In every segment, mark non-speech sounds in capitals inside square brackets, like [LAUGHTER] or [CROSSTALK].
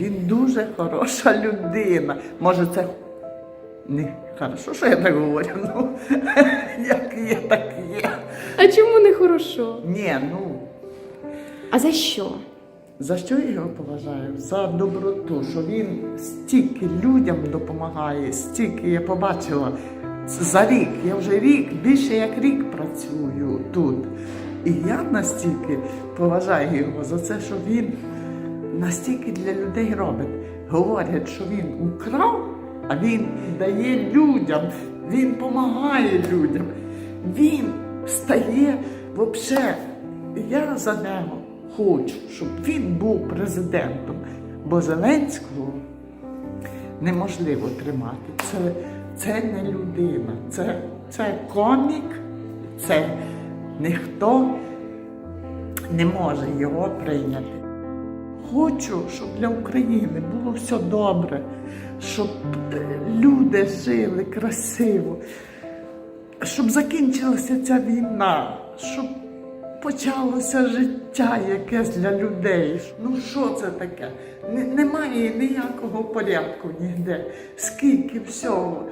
Він дуже хороша людина. Може, це не хорошо, що я так говорю. Ну, [LAUGHS] як є, так є. А чому не хорошо? Ні, ну. А за що? За що я його поважаю? За доброту, що він стільки людям допомагає, стільки я побачила за рік. Я вже рік, більше як рік працюю тут. І я настільки поважаю його за це, що він настільки для людей робить. Говорять, що він украв, а він дає людям, він допомагає людям. Він стає взагалі. Я за нього хочу, щоб він був президентом, бо Зеленського неможливо тримати. Це, це не людина, це, це комік, це ніхто не може його прийняти. Хочу, щоб для України було все добре, щоб е, люди жили красиво, щоб закінчилася ця війна, щоб почалося життя якесь для людей. Ну що це таке? Не- Немає ніякого порядку ніде. Скільки всього.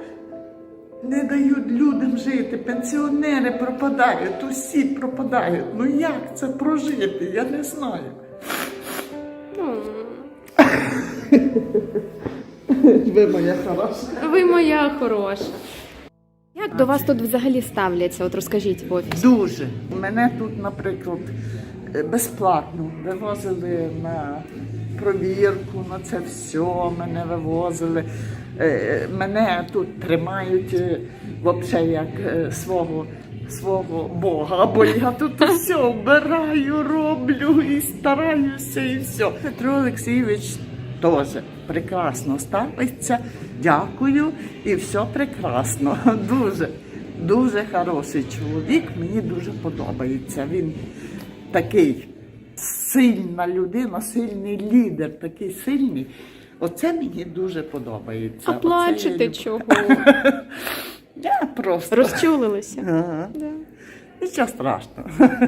Не дають людям жити, пенсіонери пропадають, усі пропадають. Ну як це прожити? Я не знаю. Ви моя хороша. Ви моя хороша. Як до вас тут взагалі ставляться? От розкажіть в офісі. Дуже. Мене тут, наприклад, е, безплатно вивозили на провірку, на це все. Мене вивозили. Е, Мене тут тримають взагалі як е, свого. Свого Бога, бо я тут все вбираю, роблю і стараюся, і все. Петро Олексійович теж прекрасно ставиться. Дякую, і все прекрасно. [LAUGHS] Дуже, дуже хороший чоловік. Мені дуже подобається. Він такий сильна людина, сильний лідер, такий сильний. Оце мені дуже подобається. А плачете чого? [LAUGHS] Я просто. Розчулилися. Ага. Да. Нічого страшного. [LAUGHS]